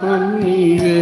பன்னீரே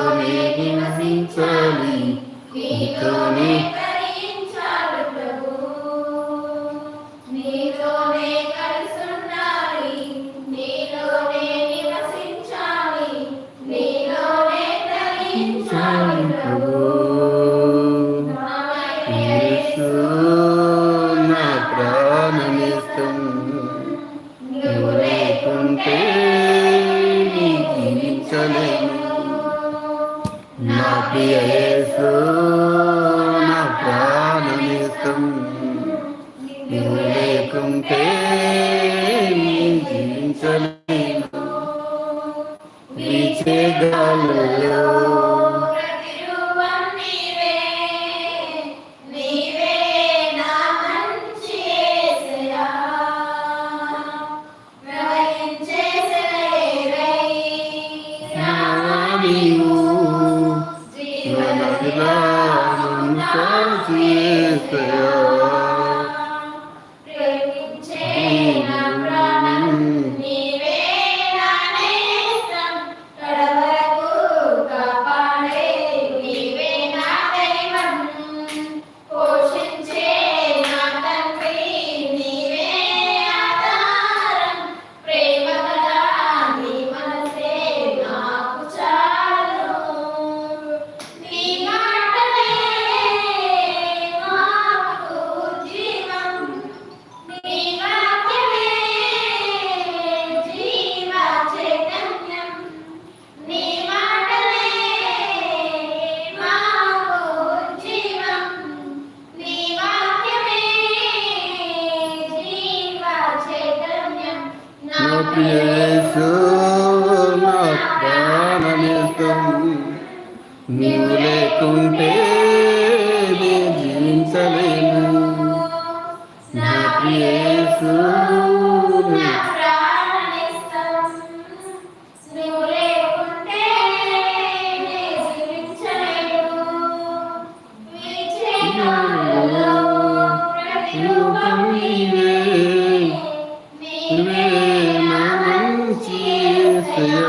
నీతోనే జీవించాలి నీతోనే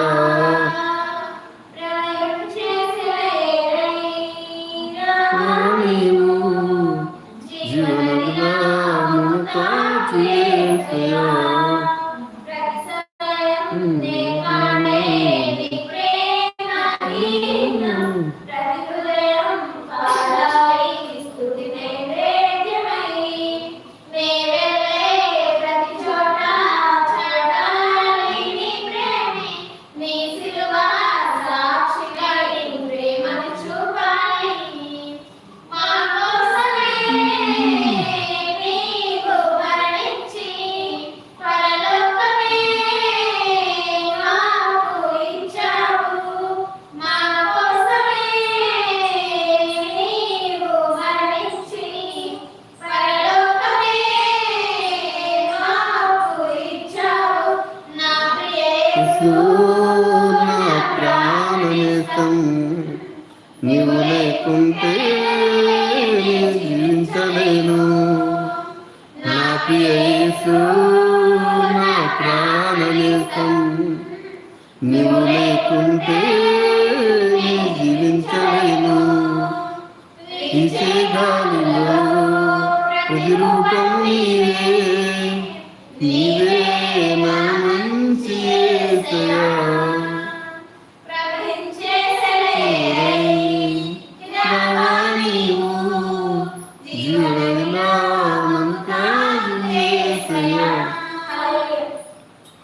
Amen.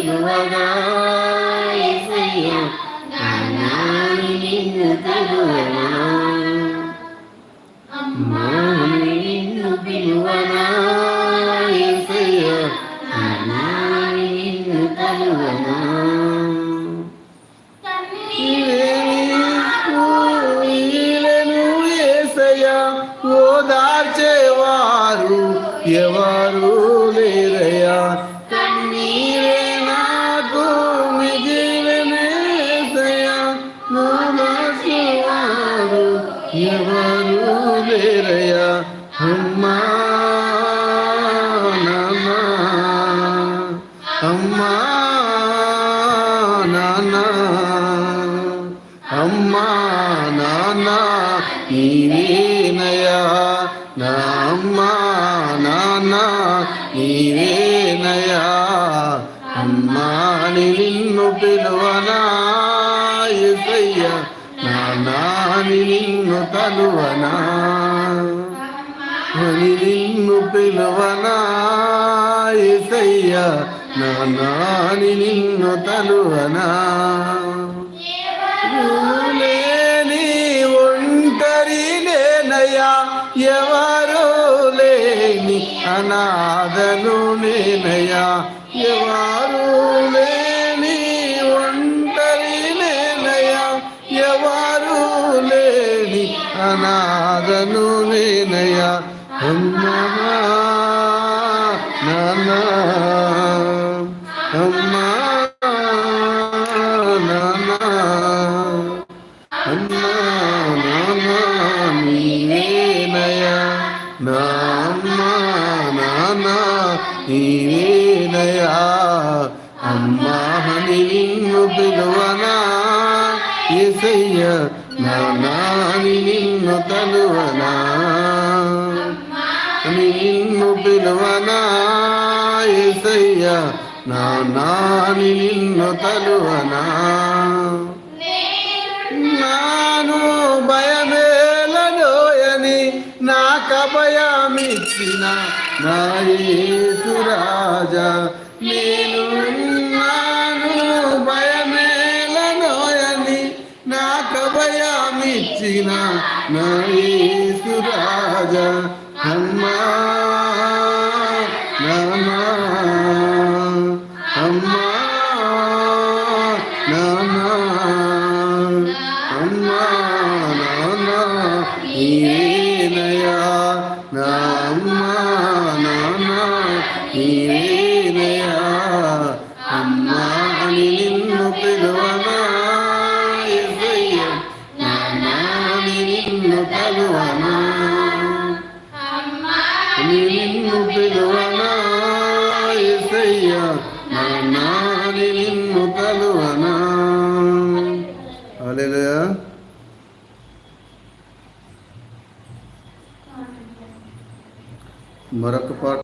తలువగా నిన్ను తలువగా అమ్మా అమ్మా నానా నీవేనయా నా అమ్మా నానా నీవేనయా అమ్మా నిన్ను పిలువనా ఎసయ్య నాని నిన్ను తలువనా. అని నిన్ను పిలువనా ఎసయ్య నాని నిన్ను తలువనా. అనాథలు నేనయా ఎవరు లేని ఒంటరి నేనయా ఎవరు లేని అనాథను నేనయా అమ్మా. నా నాని నిన్ను తలువనా? నాను భయమేలలోయని నాక భయమిచ్చిన నా యేసురాజా నేను నాను భయమేలలోయని నాక భయమిచ్చిన నా యేసురాజా అమ్మా. నానా కలువనా? తలువనా మరొక పాట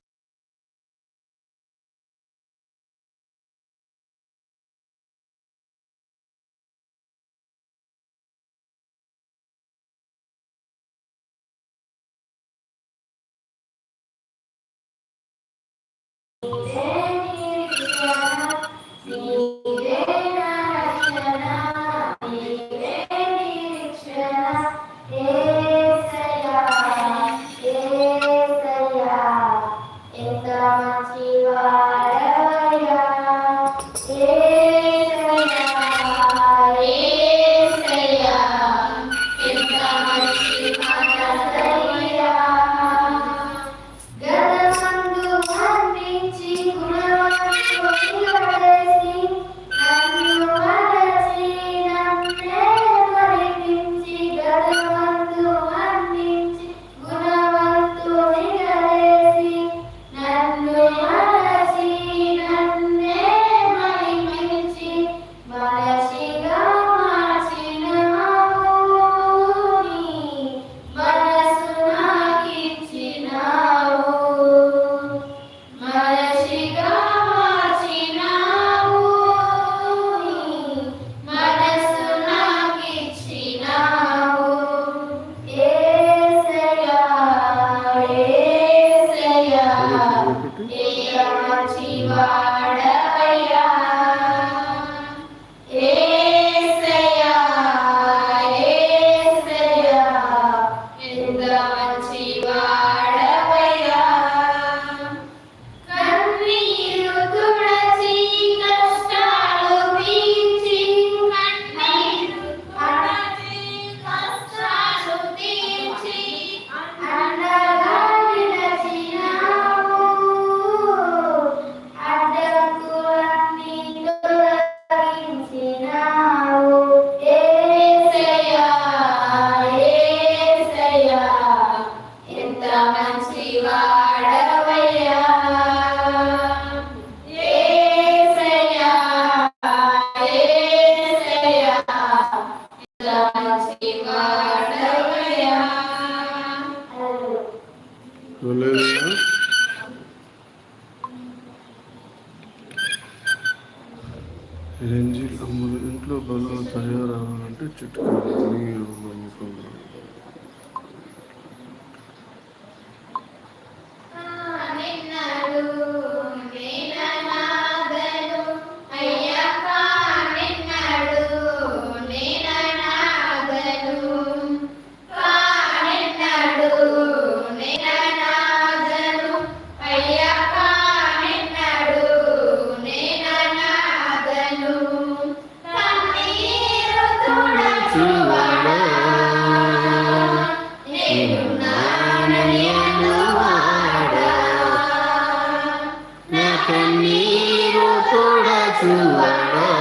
to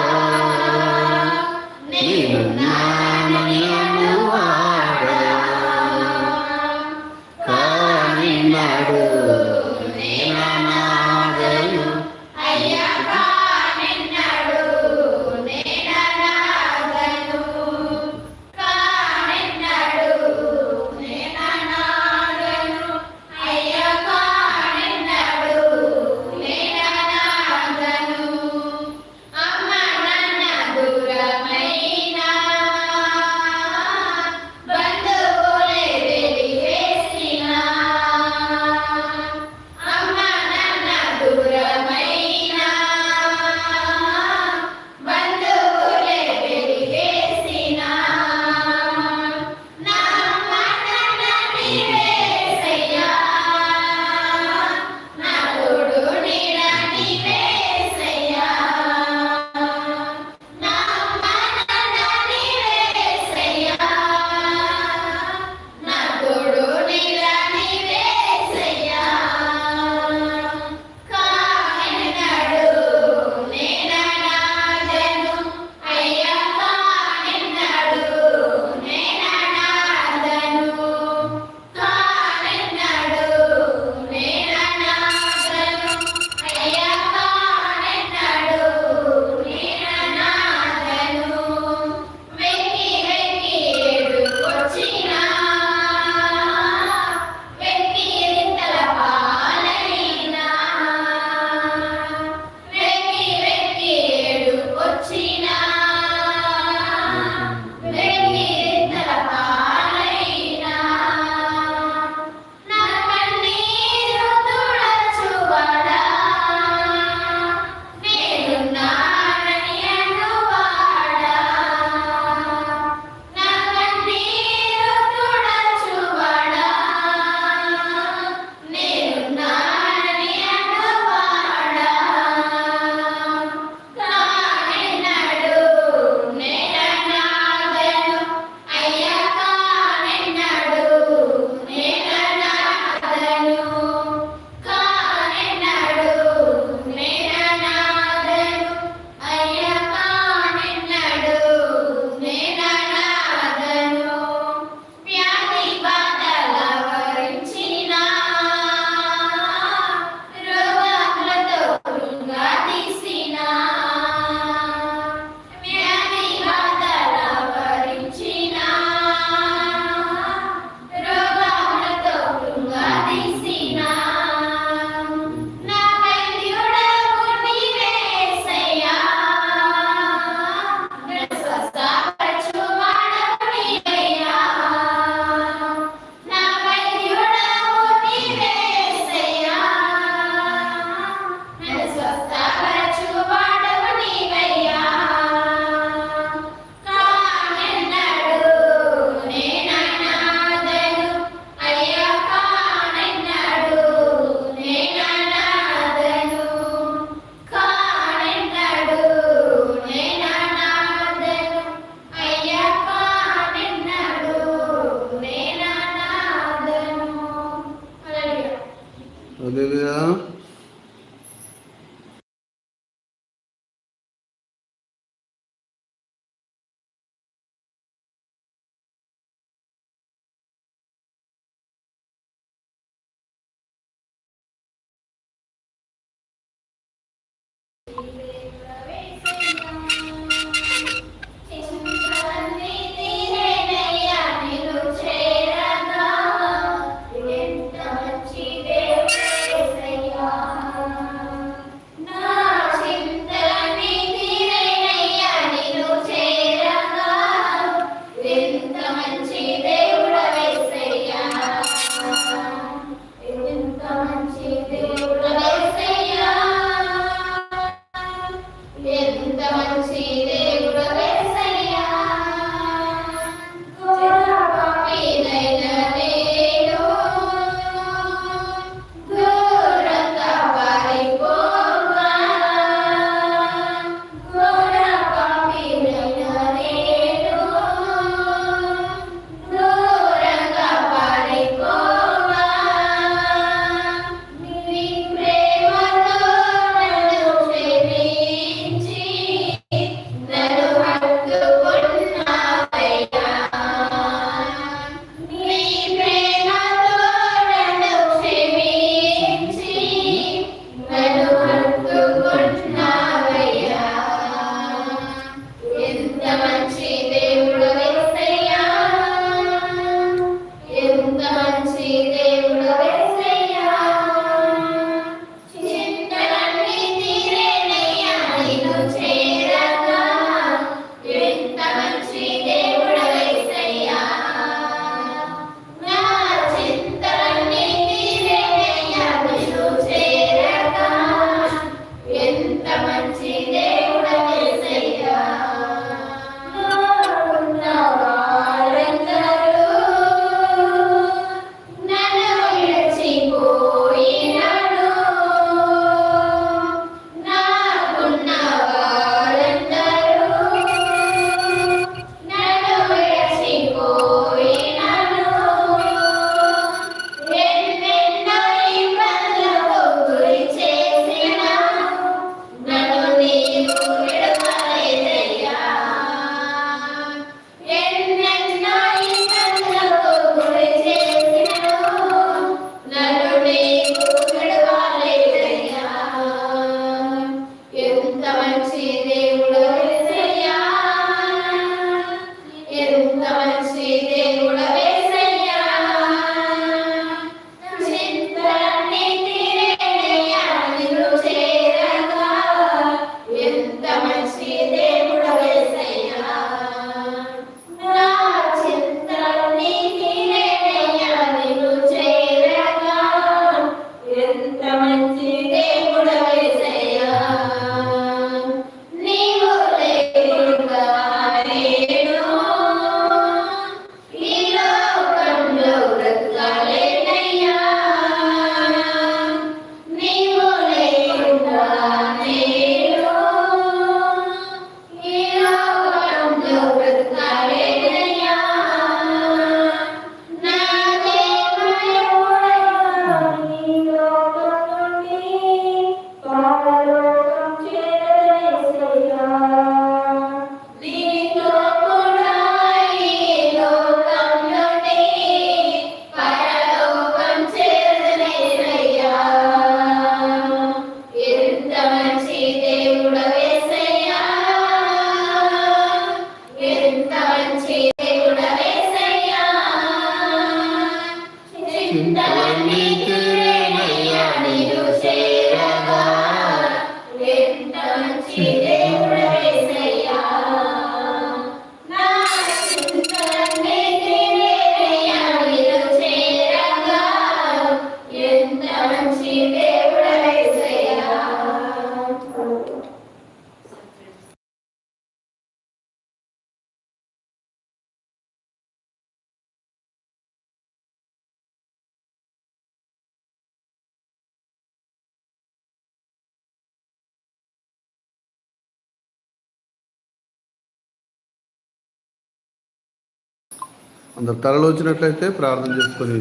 అందరు తరలు వచ్చినట్లయితే ప్రార్థన చేసుకొని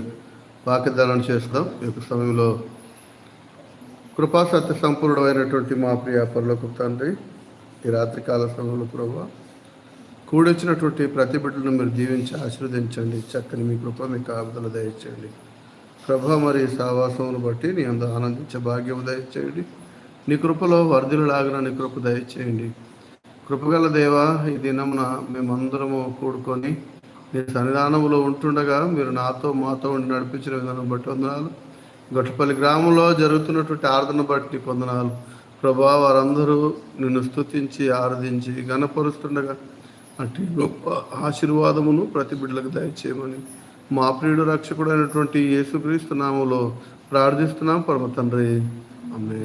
వాక్యధారణ చేస్తాం. ఈ యొక్క సమయంలో కృపా సత్య సంపూర్ణమైనటువంటి మా ప్రియ పరులకు తండ్రి ఈ రాత్రికాల సమయంలో ప్రభు కూడొచ్చినటువంటి ప్రతి బిడ్డను మీరు దీవించి ఆశీర్వదించండి. చక్కని మీ కృప మీకు ఆపదలు దయచేయండి. ప్రభ మరి సావాసమును బట్టి నీ అందు ఆనందించే భాగ్యం దయచేయండి. నీ కృపలో వర్ధులలాగిన నీ కృప దయచేయండి. కృపగల దేవా ఈ దినమున మేమందరము కూడుకొని నీ సన్నిధానంలో ఉంటుండగా మీరు నాతో మాతో ఉండి నడిపించిన విధానం బట్టి వందనాలు. గొట్టపల్లి గ్రామంలో జరుగుతున్నటువంటి ఆరాధన బట్టి పొందనాలు ప్రభా వారందరూ నిన్ను స్తుతించి ఆరాధించి గణపరుస్తుండగా అంటే గొప్ప ఆశీర్వాదమును ప్రతి బిడ్డలకు దయచేయమని మా ప్రియుడు రక్షకుడైనటువంటి యేసుక్రీస్తు నామంలో ప్రార్థిస్తున్నాం. పరమ తండ్రి. అమ్మే